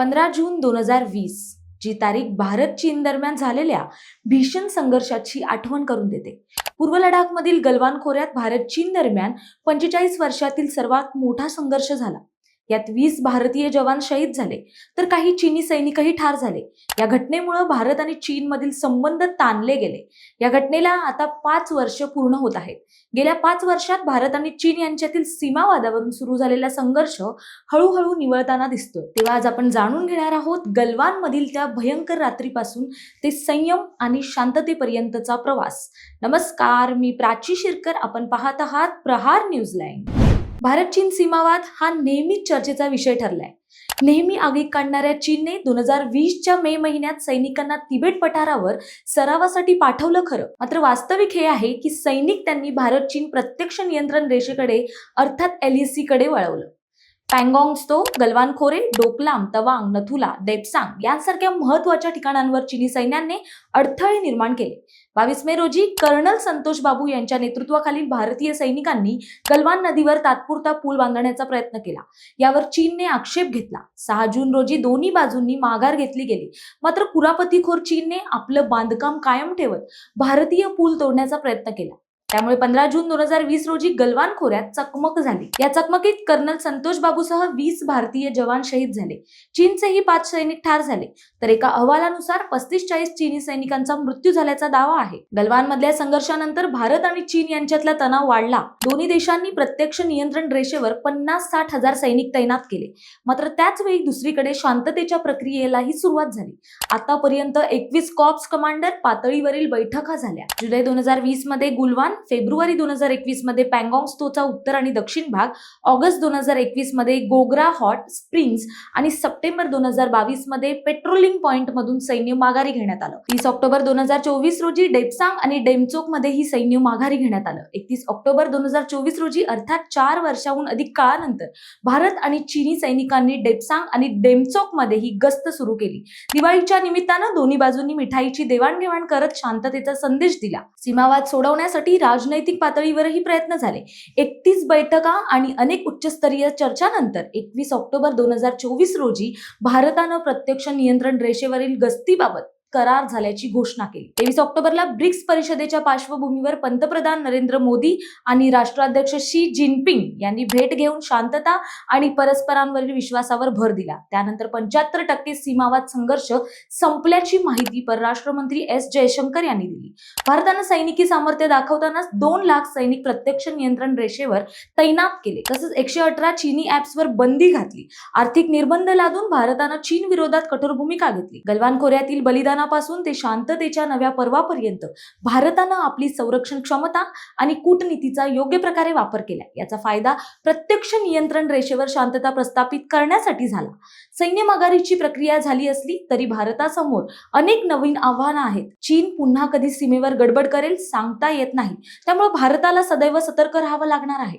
पंधरा जून दोन हजार वीस जी तारीख भारत चीन दरम्यान झालेल्या भीषण संघर्षाची आठवण करून देते. पूर्व लडाखमधील गलवान खोऱ्यात भारत चीन दरम्यान पंचेचाळीस वर्षातील सर्वात मोठा संघर्ष झाला. यात वीस भारतीय जवान शहीद झाले. तर काही चीनी सैनिकही ठार झाले. या घटनेमुळे भारत आणि चीनमधील संबंध ताणले गेले. या घटनेला आता पाच वर्ष पूर्ण होत आहेत. गेल्या पाच वर्षात भारत आणि चीन यांच्यातील सीमावादावरून सुरू झालेला संघर्ष हळूहळू निवळताना दिसतोय. तेव्हा आज आपण जाणून घेणार आहोत गलवानमधील त्या भयंकर रात्रीपासून ते संयम आणि शांततेपर्यंतचा प्रवास. नमस्कार मी प्राची शिरकर. आपण पाहत आहात प्रहार न्यूज लाईन. भारत चीन सीमावाद हा नेहमीच चर्चेचा विषय ठरलाय. नेहमी आगीत काढणाऱ्या चीनने दोन हजार वीसच्या मे महिन्यात सैनिकांना तिबेट पठारावर सरावासाठी पाठवलं खरं. मात्र वास्तविक हे आहे की सैनिक त्यांनी भारत चीन प्रत्यक्ष नियंत्रण रेषेकडे अर्थात एलईसीकडे वळवलं. पँगॉंग स्तो गलवान खोरे डोकलाम तवांग नथुला देपसांग यांसारख्या महत्त्वाच्या ठिकाणांवर चिनी सैन्याने अडथळे निर्माण केले. बावीस मे रोजी कर्नल संतोष बाबू यांच्या नेतृत्वाखालील भारतीय सैनिकांनी गलवान नदीवर तात्पुरता पूल बांधण्याचा प्रयत्न केला. यावर चीनने आक्षेप घेतला. सहा जून रोजी दोन्ही बाजूंनी माघार घेतली गेली. मात्र कुरापतीखोर चीनने आपलं बांधकाम कायम ठेवत भारतीय पूल तोडण्याचा प्रयत्न केला. त्यामुळे पंधरा जून दोन हजार वीस रोजी गलवान खोऱ्यात चकमक झाली. या चकमकीत कर्नल संतोष बाबूसह वीस भारतीय जवान शहीद झाले. चीनचेही पाच सैनिक ठार झाले. तर एका अहवालानुसार पस्तीस चाळीस चीनी सैनिकांचा मृत्यू झाल्याचा दावा आहे. गलवानमधल्या संघर्षानंतर भारत आणि चीन यांच्यातला तणाव वाढला. दोन्ही देशांनी प्रत्यक्ष नियंत्रण रेषेवर पन्नास साठ हजार सैनिक तैनात केले. मात्र त्याच वेळी दुसरीकडे शांततेच्या प्रक्रियेलाही सुरुवात झाली. आतापर्यंत एकवीस कॉप्स कमांडर पातळीवरील बैठका झाल्या. जुलै दोन हजार वीसमध्ये गुलवान फेब्रुवारी दोन हजार एकवीसमध्ये पँगॉंग स्तोचा उत्तर आणि दक्षिण भाग ऑगस्ट दोन हजार एकवीसमध्ये गोग्रा हॉट स्प्रिंग्स आणि सप्टेंबर दोन हजार बावीसमध्ये पेट्रोलिंग पॉइंट मधून सैन्य माघारी घेण्यात आलं. तीस ऑक्टोबर दोन हजार चोवीस रोजी डेपसांग आणि डेमचोकमध्ये ही सैन्य माघारी घेण्यात आलं. एकतीस ऑक्टोबर दोन हजार चोवीस रोजी अर्थात चार वर्षाहून अधिक काळानंतर भारत आणि चीनी सैनिकांनी डेपसांग आणि डेमचोकमध्ये ही गस्त सुरू केली. दिवाळीच्या निमित्तानं दोन्ही बाजूंनी मिठाईची देवाणघेवाण करत शांततेचा संदेश दिला. सीमावाद सोडवण्यासाठी राजनैतिक पातळीवरही प्रयत्न झाले. एकतीस बैठका आणि अनेक उच्चस्तरीय चर्चानंतर एकवीस ऑक्टोबर दोन हजार चोवीस रोजी भारतानं प्रत्यक्ष नियंत्रण रेषेवरील गस्तीबाबत करार झाल्याची घोषणा केली. तेवीस ऑक्टोबरला ब्रिक्स परिषदेच्या पार्श्वभूमीवर पंतप्रधान नरेंद्र मोदी आणि राष्ट्राध्यक्ष शी जिनपिंग यांनी भेट घेऊन शांतता आणि परस्परांवरील विश्वासावर भर दिला. त्यानंतर पंच्याहत्तर टक्के सीमावाद संघर्ष संपल्याची माहिती परराष्ट्र मंत्री एस जयशंकर यांनी दिली. भारतानं सैनिकी सामर्थ्य दाखवतानाच दोन लाख सैनिक प्रत्यक्ष नियंत्रण रेषेवर तैनात केले. तसंच एकशे अठरा चीनी ऍप्सवर बंदी घातली. आर्थिक निर्बंध लादून भारतानं चीन विरोधात कठोर भूमिका घेतली. गलवान खोऱ्यातील बलिदानापासून ते शांततेच्या नव्या पर्वापर्यंत भारतानं आपली संरक्षण क्षमता आणि कूटनीतीचा योग्य प्रकारे वापर केला. याचा फायदा प्रत्यक्ष नियंत्रण रेषेवर शांतता प्रस्थापित करण्यासाठी झाला. सैन्य माघारीची प्रक्रिया झाली असली तरी भारतासमोर अनेक नवीन आव्हानं आहेत. चीन पुन्हा कधी सीमेवर गडबड करेल सांगता येत नाही. त्यामुळे भारताला सदैव सतर्क राहावं लागणार आहे.